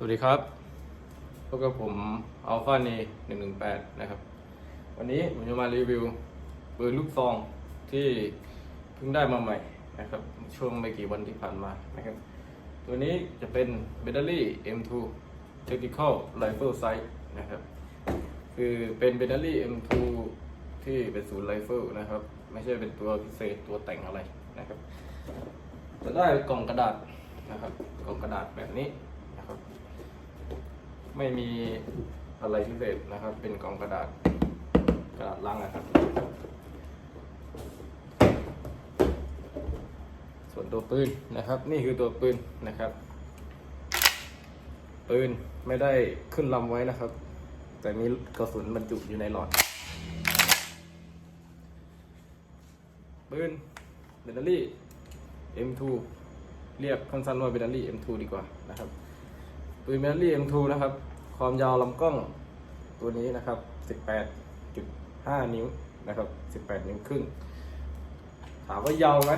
สวัสดีครับพบกับผมอัลฟาเนหนึ่งหนึ่งแปดนะครับ วันนี้ผมจะมารีวิวปืนลูกซองที่เพิ่งได้มาใหม่นะครับ ช่วงไม่กี่วันที่ผ่านมานะครับ ตัวนี้จะเป็น b a t t e r y M2 Tactical Rifle Sight นะครับ คือเป็น b a t t e r y M2 ที่เป็นศูนย์ไรเฟิลนะครับ ไม่ใช่เป็นตัวพิเศษตัวแต่งอะไรนะครับ จะได้กล่องกระดาษนะครับ กล่องกระดาษแบบนี้ ไม่มีอะไรพิเศษนะครับ เป็นกล่องกระดาษกระดาษลังนะครับ ส่วนตัวปืนนะครับ นี่คือตัวปืนนะครับ ปืนไม่ได้ขึ้นลำไว้นะครับ แต่มีกระสุนบรรจุอยู่ในหลอด ปืนเบตเตอรี่ M2 เรียกสั้นๆว่าเบตเตอรี่ M2 ดีกว่านะครับ ปืนเบตเตอรี่ M2 นะครับ ความยาวลำกล้องตัวนี้นะครับ 18.5 นิ้วนะครับ 18 นิ้วครึ่ง ถามว่ายาวไหม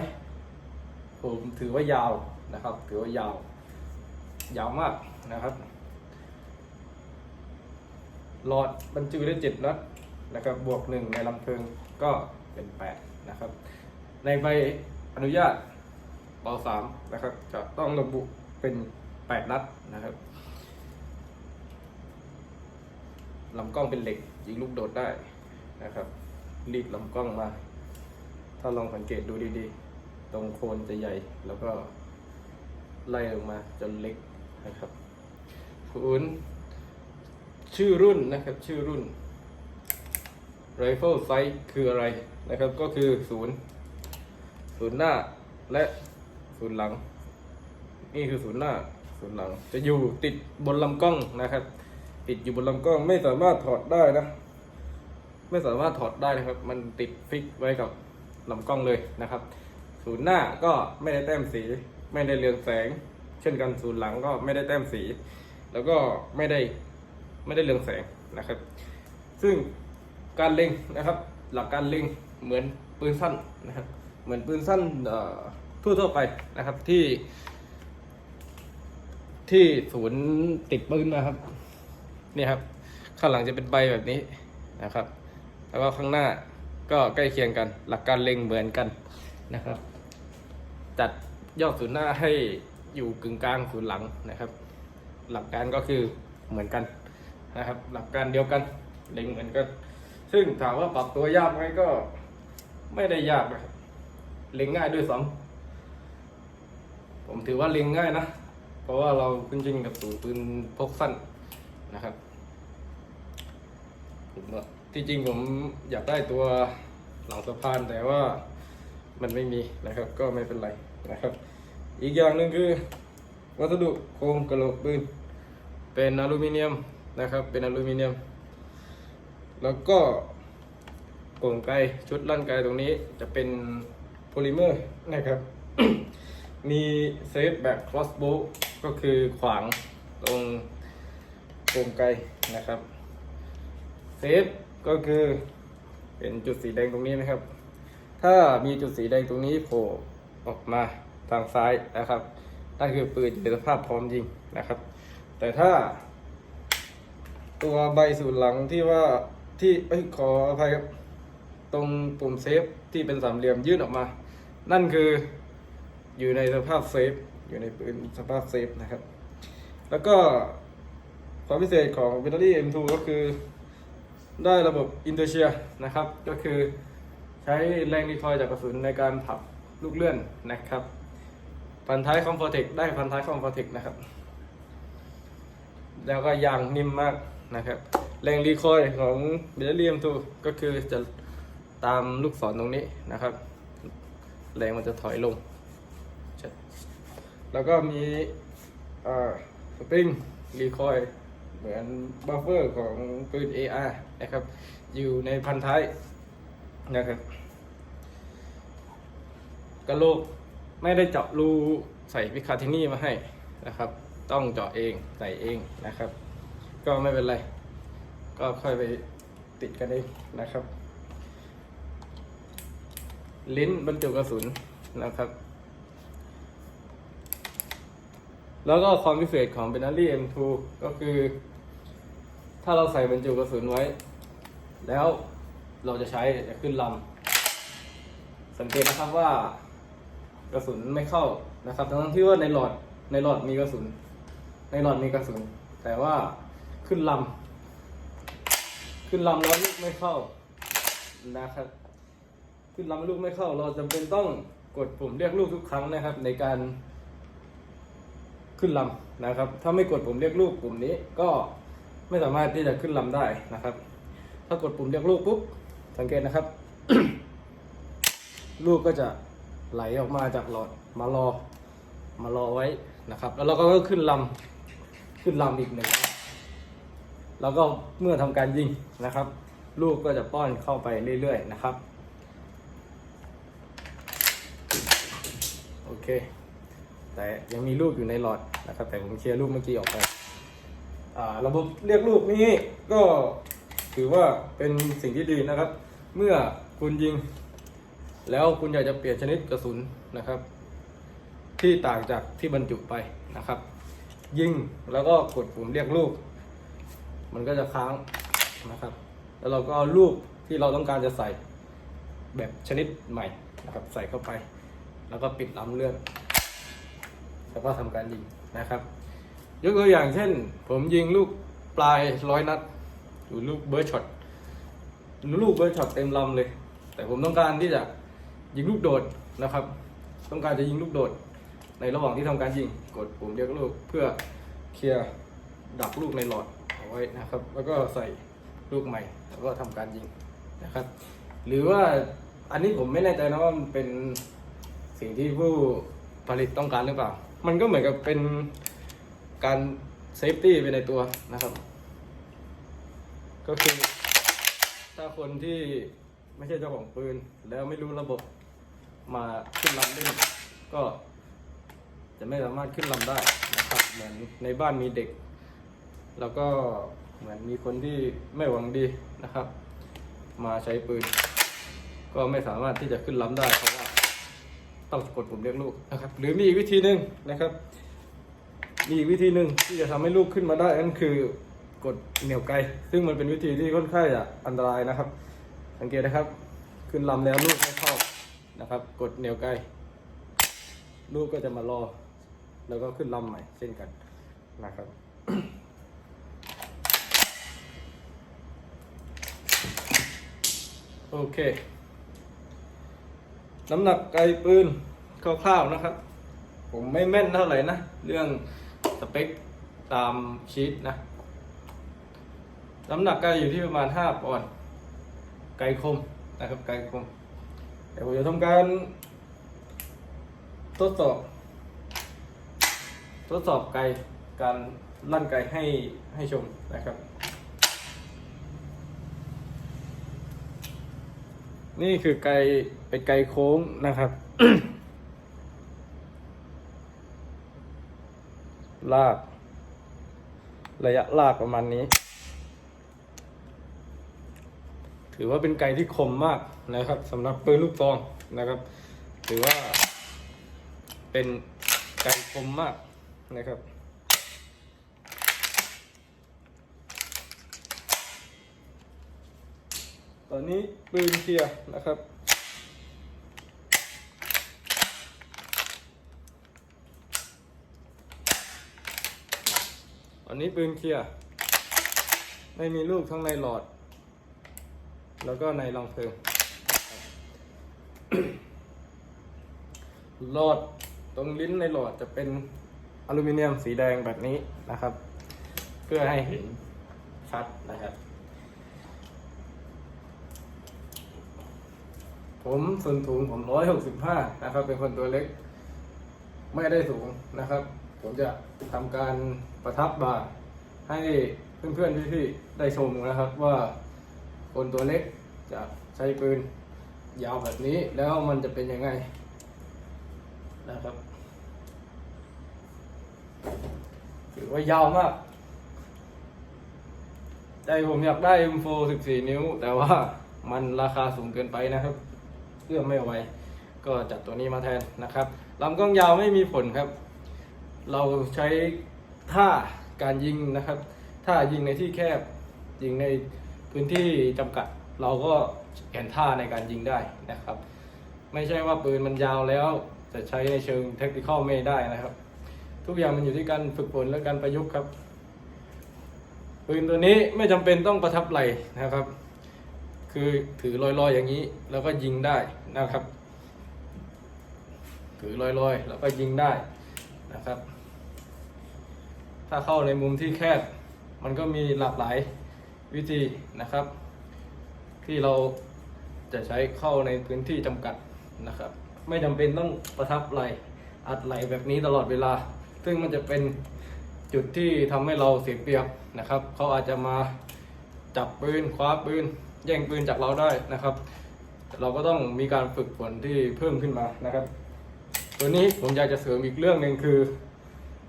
ผมถือว่ายาวนะครับ ถือว่ายาว ยาวมากนะครับ หลอดบรรจุได้เจ็ดนัดนะครับ บวกหนึ่งในลำเพลิงก็เป็นแปดนะครับ ในใบอนุญาตปสามนะครับ จะต้องระบุเป็น แปดนัดนะครับลำกล้องเป็นเหล็กยิงลูกโดดได้นะครับรีดลำกล้องมา ถ้าลองสังเกตดูดีๆ ตรงโคนจะใหญ่แล้วก็ไล่ลงมาจนเล็กนะครับศูนย์ชื่อรุ่นนะครับชื่อรุ่น Rifle Sight คืออะไรนะครับก็คือศูนย์ศูนย์หน้าและศูนย์หลัง นี่คือศูนย์หน้า ศูนหลังจะอยู่ติดบนลำกล้องนะครับ ติดอยู่บนลำกล้องไม่สามารถถอดได้นะ ไม่สามารถถอดได้นะครับ มันติดฟิกไว้กับลำกล้องเลยนะครับ ศูนย์หน้าก็ไม่ได้แต้มสี ไม่ได้เรืองแสง เช่นกันศูนย์หลังก็ไม่ได้แต้มสี แล้วก็ไม่ได้ไม่ได้เรืองแสงนะครับ ซึ่งการเล็งนะครับ หลักการเล็งเหมือนปืนสั้นนะครับ เหมือนปืนสั้นเอ่อทั่วๆไปนะครับที่ ที่ศูนย์ติดปืนนะครับ นี่ครับ ข้างหลังจะเป็นใบแบบนี้นะครับ แล้วก็ข้างหน้าก็ใกล้เคียงกัน หลักการเล็งเหมือนกันนะครับ จัดยอดศูนย์หน้าให้อยู่กึ่งกลางศูนย์หลังนะครับ หลักการก็คือเหมือนกันนะครับ หลักการเดียวกันเล็งเหมือนกัน ซึ่งถามว่าปรับตัวยากไหมก็ไม่ได้ยากนะครับเล็งง่ายด้วยซ้ำผมถือว่าเล็งง่ายนะ ราะว่าเราคุ้นชินกับศูนย์ปืนพกสั้นนะครับผมที่จริงผมอยากได้ตัวหลังสะพานแต่ว่ามันไม่มีนะครับ ก็ไม่เป็นไรนะครับ อีกอย่างหนึ่งคือ วัสดุโครงกระโหลกปืนเป็นอลูมิเนียมนะครับ เป็นอลูมิเนียม แล้วก็กล่องไกชุดร่างกายตรงนี้จะเป็นโพลิเมอร์นะครับ มีเซฟแบบ crossbow ก็คือขวางตรงกลไกลนะครับเซฟก็คือเป็นจุดสีแดงตรงนี้นะครับ ถ้ามีจุดสีแดงตรงนี้โผล่ออกมาทางซ้ายนะครับนั่นคือปืนอยู่ในสภาพพร้อมยิงนะครับ แต่ถ้า ตัวใบสูนหลังที่ว่าที่เอ้ยขออภัยครับตรงปุ่มเซฟที่เป็นสามเหลี่ยมยื่นออกมา นั่นคืออยู่ในสภาพเซฟ อยู่ในปืนสภาพเซฟนะครับ แล้วก็ความพิเศษของ b a t t e r y M2 ก็คือได้ระบบอินเตอร์เชียนะครับ ก็คือใช้แรงรีคอยจากกระสุนในการผลักลูกเลื่อนนะครับพันท้ายคอมฟอร์เทคได้พันท้ายคอมฟอร์เทคนะครับ แล้วก็ยางนิ่มมากนะครับ แรงรีคอยของเบลเลียมทูก็คือจะตามลูกศรตรงนี้นะครับ แรงมันจะถอยลง แล้วก็มีสปริงรีคอยเหมือนบัฟเฟอร์ของปืน AR นะครับ อยู่ในพันท้ายนะครับกระโหลกไม่ได้เจาะรูใส่พิคาทินี่มาให้นะครับ ต้องเจาะเองใส่เองนะครับ ก็ไม่เป็นไร ก็ค่อยไปติดกันเองนะครับ ลิ้นบรรจุกระสุนนะครับ แล้วก็ความพิเศษของ b e n a l y M2 ก็คือ ถ้าเราใส่บรรจุกระสุนไว้ แล้วเราจะใช้จะขึ้นลำสังเกตนะครับว่ากระสุนไม่เข้านะครับทั้งที่ว่าในหลอดในหลอดมีกระสุน ในหลอดมีกระสุน แต่ว่าขึ้นลำขึ้นลำแล้วลูกไม่เข้านะครับ ขึ้นลำลูกไม่เข้า เราจำเป็นต้องกดปุ่มเรียกลูกทุกครั้งนะครับ ในการ ขึ้นลำนะครับ ถ้าไม่กดปุ่มเรียกลูกปุ่มนี้ก็ไม่สามารถที่จะขึ้นลำได้นะครับ ถ้ากดปุ่มเรียกลูกปุ๊บสังเกตนะครับ ลูกก็จะไหลออกมาจากหลอดมารอมารอไว้นะครับ แล้วเราก็ขึ้นลำขึ้นลำอีกหนึ่งแล้วก็เมื่อทำการยิงนะครับ ลูกก็จะป้อนเข้าไปเรื่อยๆนะครับ โอเค แต่ยังมีลูกอยู่ในหลอดนะครับแต่ผมเคลียร์ลูกเมื่อกี้ออกไประบบเรียกลูกนี้ก็ถือว่าเป็นสิ่งที่ดีนะครับ เมื่อคุณยิง แล้วคุณอยากจะเปลี่ยนชนิดกระสุนนะครับ ที่ต่างจากที่บรรจุไปนะครับ ยิงแล้วก็กดปุ่มเรียกลูก มันก็จะค้างนะครับ แล้วเราก็เอาลูกที่เราต้องการจะใส่แบบชนิดใหม่นะครับ ใส่เข้าไป แล้วก็ปิดลำเลื่อน แล้วก็ทำการยิงนะครับ ยกตัวอย่างเช่น ผมยิงลูกปลายร้อยนัดหรือลูกเบิร์ดช็อตลูกเบิร์ช็อตเต็มลำเลย แต่ผมต้องการที่จะยิงลูกโดดนะครับ ต้องการจะยิงลูกโดด ในระหว่างที่ทำการยิงกดปุ่มเรียกลูกเพื่อเคลียร์ดักลูกในหลอดเอาไว้นะครับ แล้วก็ใส่ลูกใหม่ แล้วก็ทำการยิงนะครับ หรือว่าอันนี้ผมไม่แน่ใจนะว่ามันเป็นสิ่งที่ผู้ผลิตต้องการหรือเปล่า มันก็เหมือนกับเป็นการเซฟตี้ไปในตัวนะครับ ก็คือ ถ้าคนที่ไม่ใช่เจ้าของปืน แล้วไม่รู้ระบบมาขึ้นลำเล่นก็จะไม่สามารถขึ้นลำได้นะครับเหมือนในบ้านมีเด็ก แล้วก็เหมือนมีคนที่ไม่หวังดีนะครับ มาใช้ปืน ก็ไม่สามารถที่จะขึ้นลำได้เพราะว่า ต้องกดปุ่มเรียกลูกนะครับ หรือมีอีกวิธีหนึ่งนะครับ มีอีกวิธีหนึ่งที่จะทำให้ลูกขึ้นมาได้นั่นคือกดเหนี่ยวไกล ซึ่งมันเป็นวิธีที่ค่อนข้างจะอันตรายนะครับ สังเกตนะครับ ขึ้นลำแล้วลูกไม่เข้านะครับ กดเหนี่ยวไกล ลูกก็จะมารอ แล้วก็ขึ้นลำใหม่เช่นกันนะครับโอเค น้ำหนักไกลปืนคร่าวๆนะครับ ผมไม่แม่นเท่าไหร่นะ เรื่องสเปคตามชีตนะ น้ำหนักไกลอยู่ที่ประมาณ 5ปอนด์ไกลคมนะครับไกลคมเดี๋ยวผมจะทำการทดสอบ ทดสอบไกลการลั่นไกลให้ให้ชมนะครับ นี่คือไกลเป็นไกลโค้งนะครับ ลาก ระยะลากประมาณนี้ ถือว่าเป็นไกลที่คมมากนะครับสำหรับปืนลูกซองนะครับ ถือว่าเป็นไกลคมมากนะครับ ตอนนี้ปืนเคลียร์นะครับตอนนี้ปืนเคลียร์ไม่มีลูกทั้งในหลอด แล้วก็ในรังเพลิงหลอดตรงลิ้นในหลอดจะเป็นอลูมิเนียมสีแดงแบบนี้นะครับ เพื่อให้เห็นชัดนะครับ ผมส่วนสูงผมร้อยหกสิบห้านะครับ เป็นคนตัวเล็ก ไม่ได้สูงนะครับ ผมจะทำการประทับบ่าให้เพื่อนๆพี่ๆได้ชมนะครับว่าคนตัวเล็กจะใช้ปืนยาวแบบนี้แล้วมันจะเป็นยังไงนะครับถือว่ายาวมากใจผมอยากได้ M4 14 นิ้ว แต่ว่ามันราคาสูงเกินไปนะครับ อื้อมไม่ไหวก็จัดตัวนี้มาแทนนะครับลำกล้องยาวไม่มีผลครับ เราใช้ท่าการยิงนะครับท่ายิงในที่แคบยิงในพื้นที่จำกัด เราก็เห็นท่าในการยิงได้นะครับ ไม่ใช่ว่าปืนมันยาวแล้วจะใช้ในเชิงเทคนิคอลไม่ได้นะครับ ทุกอย่างมันอยู่ที่การฝึกฝนและการประยุกต์ครับปืนตัวนี้ไม่จำเป็นต้องประทับไหลนะครับ คือถือลอยๆอย่างนี้แล้วก็ยิงได้นะครับ ถือลอยๆแล้วก็ยิงได้นะครับ ถ้าเข้าในมุมที่แคบ มันก็มีหลากหลายวิธีนะครับ ที่เราจะใช้เข้าในพื้นที่จำกัดนะครับ ไม่จำเป็นต้องประทับไหลอัดไหลแบบนี้ตลอดเวลา ซึ่งมันจะเป็นจุดที่ทำให้เราเสียเปรียบนะครับ เขาอาจจะมาจับปืนคว้าปืน แย่งปืนจากเราได้นะครับ เราก็ต้องมีการฝึกฝนที่เพิ่มขึ้นมานะครับ ตัวนี้ผมอยากจะเสริมอีกเรื่องหนึ่งคือ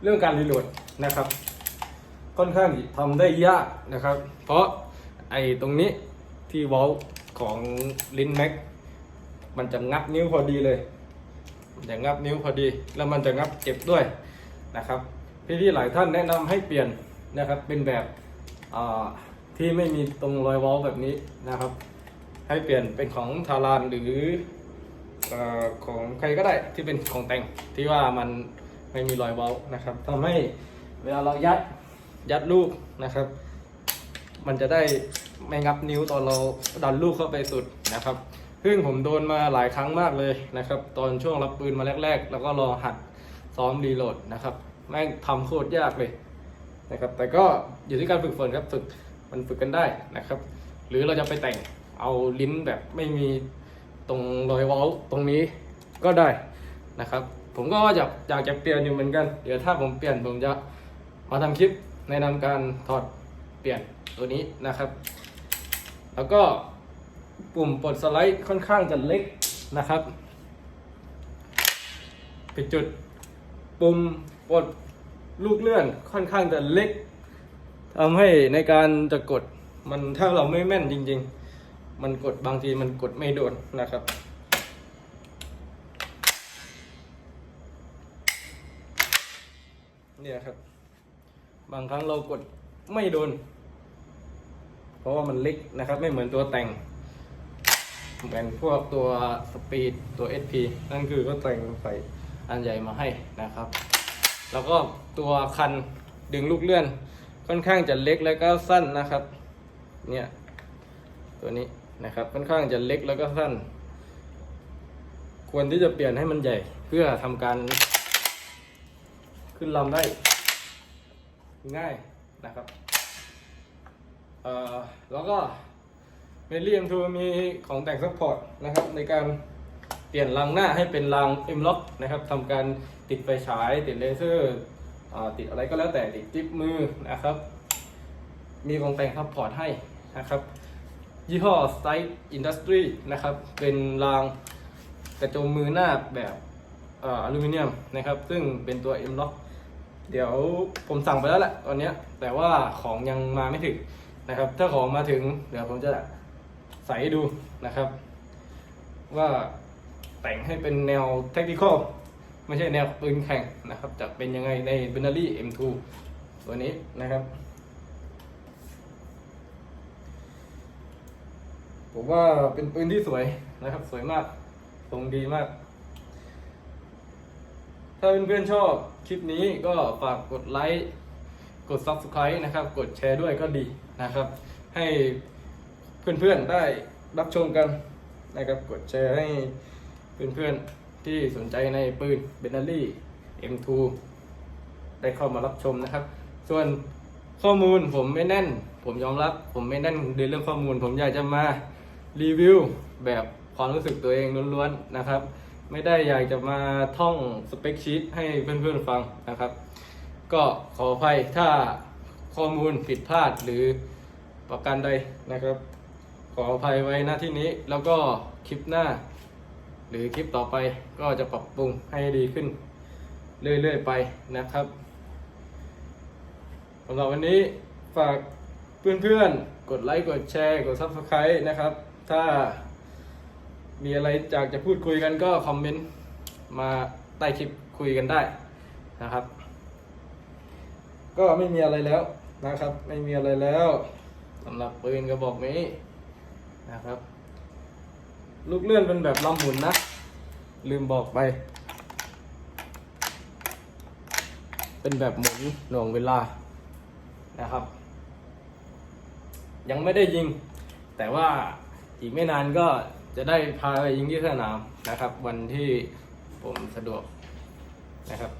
เรื่องการรีโหลดนะครับ ค่อนข้างทำได้ยากนะครับ เพราะไอ้ตรงนี้ที่ว้าของลิ้นแม็กมันจะงับนิ้วพอดีเลยมันจะงับนิ้วพอดี แล้วมันจะงับเจ็บด้วยนะครับพี่ๆหลายท่านแนะนำให้เปลี่ยนนะครับเป็นแบบอ่า ที่ไม่มีตรงรอยว้าแบบนี้นะครับ ให้เปลี่ยนเป็นของทารานหรืออของใครก็ได้ที่เป็นของแต่งที่ว่ามันไม่มีรอยว้านะครับทำให้เวลาเรายัดยัดลูกนะครับ มันจะได้ไม่งับนิ้วตอนเราดันลูกเข้าไปสุดนะครับซึ่งผมโดนมาหลายครั้งมากเลยนะครับ ตอนช่วงรับปืนมาแรก ๆ แล้วก็รอหัดซ้อมรีโหลดนะครับแม่งทำโคตรยากเลยนะครับ แต่ก็อยู่ที่การฝึกฝนครับฝึก มันฝึกกันได้นะครับ หรือเราจะไปแต่งเอาลิ้นแบบไม่มีตรงรอยเว้าตรงนี้ก็ได้นะครับ ผมก็อยากอยากจะเปลี่ยนอยู่เหมือนกัน เดี๋ยวถ้าผมเปลี่ยนผมจะมาทำคลิปแนะนำการถอดเปลี่ยนตัวนี้นะครับ แล้วก็ปุ่มปลดสไลด์ค่อนข้างจะเล็กนะครับผิดจุดปุ่มปลดลูกเลื่อนค่อนข้างจะเล็ก ทำให้ในการจะกดมันถ้าเราไม่แม่นจริง ๆ มันกดบางทีมันกดไม่โดนนะครับเนี่ยครับ บางครั้งเรากดไม่โดน เพราะว่ามันเล็กนะครับ ไม่เหมือนตัวแต่ง เหมือนพวกตัวสปีดตัว SP นั่นคือก็แต่งใส่อันใหญ่มาให้นะครับ แล้วก็ตัวคันดึงลูกเลื่อน ค่อนข้างจะเล็กแล้วก็สั้นนะครับ เนี่ยตัวนี้นะครับ ค่อนข้างจะเล็กแล้วก็สั้น ควรที่จะเปลี่ยนให้มันใหญ่ เพื่อทำการ ขึ้นลำได้ ง่ายนะครับเอ่อแล้วก็เมลี่เอ็มทูมีของแต่งซัพพอร์ตนะครับ ในการเปลี่ยนรางหน้าให้เป็นราง M Lock นะครับทำการติดไฟฉายติดเลเซอร์ ติดอะไรก็แล้วแต่ติดจิ๊บมือนะครับ มีของแต่งซัพพอร์ตให้นะครับ ยี่ห้อ Sight Industry นะครับ เป็นรางกระจมมือหน้าแบบออลูมิเนียมนะครับ ซึ่งเป็นตัว M Lock เดี๋ยวผมสั่งไปแล้วแหละตอนนี้แต่ว่าของยังมาไม่ถึงนะครับ ถ้าของมาถึงเดี๋ยวผมจะใส่ให้ดูนะครับ ว่าแต่งให้เป็นแนวเทคนิคอล ไม่ใช่แนวปืนแข่งนะครับ จะเป็นยังไงใน b e n a l y M2 ตัวนี้นะครับผมว่าเป็นปืนที่สวยนะครับ สวยมากทรงดีมาก ถ้าเพื่อนๆชอบคลิปนี้ก็ฝากกดไลค์กด Subscribe นะครับ กดแชร์ด้วยก็ดีนะครับ ให้เพื่อนๆได้รับชมกันนะครับ กดแชร์ให้เพื่อนๆ ที่สนใจในปืนเบน n ลี่ M2 ได้เข้ามารับชมนะครับ ส่วนข้อมูลผมไม่แน่น ผมยอมรับ ผมไม่แน่นในเรื่องข้อมูล ผมอยากจะมารีวิวแบบความรู้สึกตัวเองล้วนๆนะครับ ไม่ได้อยากจะมาท่องสเปคชีตให้เพื่อนๆฟังนะครับ ก็ขออภัยถ้าข้อมูลผิดพลาดหรือประการใดนะครับ ขออภัยไว้หน้าที่นี้แล้วก็คลิปหน้า หรือคลิปต่อไปก็จะปรับปรุงให้ดีขึ้น เรื่อยๆไปนะครับสำหรับวันนี้ฝากเพื่อนๆ กดไลค์ กดแชร์ กด Subscribe นะครับ ถ้ามีอะไรอยากจะพูดคุยกันก็คอมเมนต์มาใต้คลิปคุยกันได้นะครับ ก็ไม่มีอะไรแล้วนะครับ ไม่มีอะไรแล้วสำหรับปืนกระบอกนี้นะครับ ลูกเลื่อนเป็นแบบลำหมุนนะ ลืมบอกไป เป็นแบบหมุนหน่วงเวลานะครับ ยังไม่ได้ยิง แต่ว่าอีกไม่นานก็จะได้พาไปยิงที่สนามนะครับ วันที่ผมสะดวกนะครับ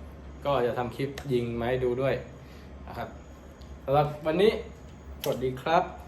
ก็จะทำคลิปยิงมาให้ดูด้วยนะครับสำหรับวันนี้สวัสดีครับ